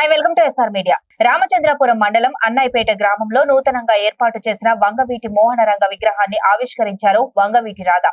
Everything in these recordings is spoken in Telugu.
Hi welcome to SR media. Ramachandrapuram మండలం అన్నాయిపేట గ్రామంలో నూతనంగా ఏర్పాటు చేసిన వంగవీటి మోహనరంగ విగ్రహాన్ని ఆవిష్కరించారు వంగవీటి రాధ.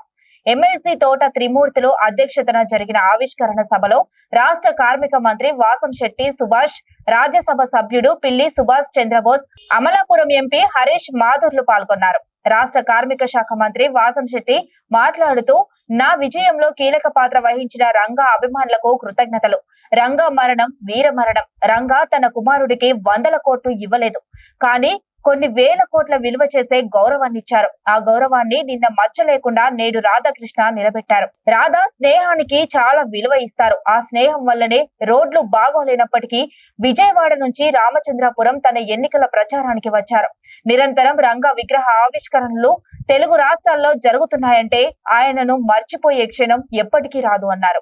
ఎమ్మెల్సీ తోట త్రిమూర్తులు అధ్యక్షతన జరిగిన ఆవిష్కరణ సభలో రాష్ట్ర కార్మిక మంత్రి వాసం శెట్టి సుభాష్ రాజ్యసభ సభ్యుడు పిల్లి సుభాష్ చంద్రబోస్ అమలాపురం ఎంపీ హరీష్ మాధుర్లు పాల్గొన్నారు. రాష్ట్ర కార్మిక శాఖ మంత్రి వాసం శెట్టి మాట్లాడుతూ నా విజయంలో కీలక పాత్ర వహించిన రంగా అభిమానులకు కృతజ్ఞతలు. రంగా మరణం వీర మరణం. రంగా తన కుమారుడికి వందల కోట్లు ఇవ్వలేదు. కానీ కొన్ని వేల కోట్ల విలువ చేసే గౌరవాన్ని ఇచ్చారు. ఆ గౌరవాన్ని నిన్న మచ్చ లేకుండా నేడు రాధాకృష్ణ నిలబెట్టారు. రాధా స్నేహానికి చాలా విలువ ఇస్తారు. ఆ స్నేహం వల్లనే రోడ్లు బాగోలేనప్పటికీ విజయవాడ నుంచి రామచంద్రపురం తన ఎన్నికల ప్రచారానికి వచ్చారు. నిరంతరం రంగ విగ్రహ ఆవిష్కరణలు తెలుగు రాష్ట్రాల్లో జరుగుతున్నాయంటే ఆయనను మర్చిపోయే క్షణం ఎప్పటికీ రాదు అన్నారు.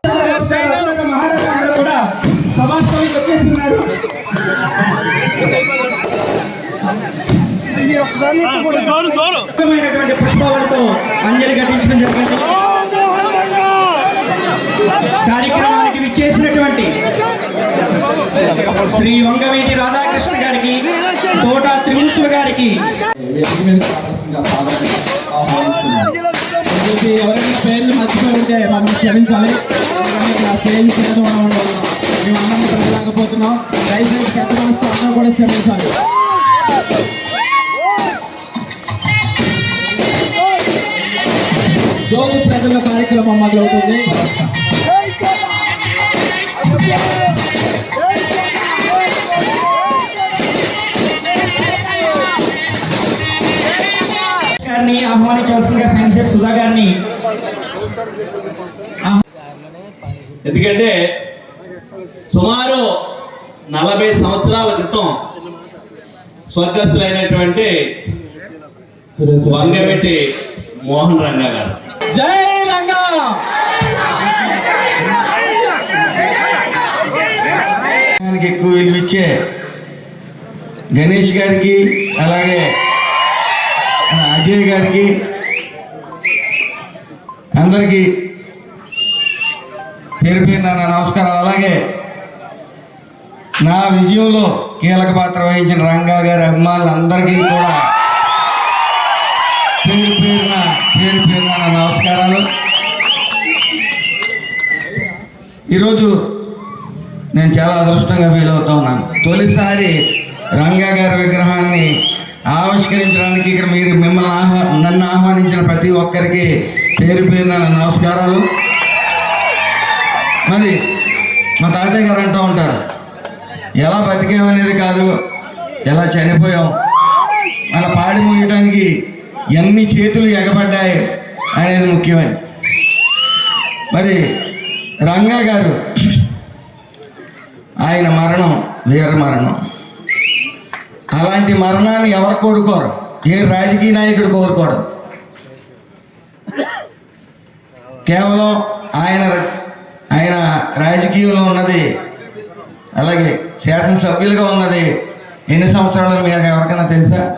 పుష్పాలతో అంజలి ఘటించడం జరిగింది. కార్యక్రమానికి విచ్చేసినటువంటి శ్రీ వంగవీటి రాధాకృష్ణ గారికి తోట త్రిమూర్తుల గారికి ఎవరైనా పేర్లు మర్చిపోయి ఉంటే మమ్మల్ని క్షమించాలి మేము అన్నం పెట్టలేకపోతున్నాం దయచేసి పెద్ద మనసుతో అందరూ కూడా క్షమించాలి జోగి ప్రజల కార్యక్రమం మొదలవుతుంది. గారిని ఆహ్వానించవలసిందిగా సంక్షేప్ సుధా గారిని ఎందుకంటే సుమారు నలభై సంవత్సరాల క్రితం స్వర్గస్థులైనటువంటి సురేష్ వంగవెట్టి మోహన్ రంగా గారు. ఎక్కువ విలువ ఇచ్చే గణేష్ గారికి అలాగే అజయ్ గారికి అందరికీ పేరు పేరు నా నమస్కారాలు. అలాగే నా విజయంలో కీలక పాత్ర వహించిన రంగా గారి అభిమానులందరికీ కూడా ఈరోజు నేను చాలా అదృష్టంగా ఫీల్ అవుతా ఉన్నాను. తొలిసారి రంగా గారి విగ్రహాన్ని ఆవిష్కరించడానికి ఇక్కడ మీరు మిమ్మల్ని ఆహ్వా నన్ను ఆహ్వానించిన ప్రతి ఒక్కరికి పేరు పేరున నమస్కారాలు. మరి మా తాతయ్య గారు అంటూ ఉంటారు ఎలా బతికేమనేది కాదు ఎలా చనిపోయాం? మన పాడి ముయ్యడానికి ఎన్ని చేతులు ఎగబడ్డాయి? అనేది ముఖ్యమైనది మరి రంగా గారు ఆయన మరణం వీర మరణం. అలాంటి మరణాన్ని ఎవరు కోరుకోరు? ఏ రాజకీయ నాయకుడు కోరుకోడు. కేవలం ఆయన ఆయన రాజకీయంలో ఉన్నది అలాగే శాసనసభ్యులుగా ఉన్నది ఎన్ని సంవత్సరాలు మీకు ఎవరికైనా తెలుసా?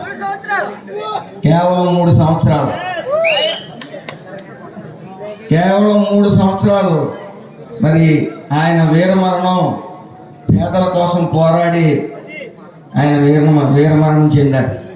కేవలం మూడు సంవత్సరాలు. కేవలం మూడు సంవత్సరాలు మరి ఆయన వీరమరణం పేదల కోసం పోరాడి ఆయన వీర వీరమరణం చెందారు.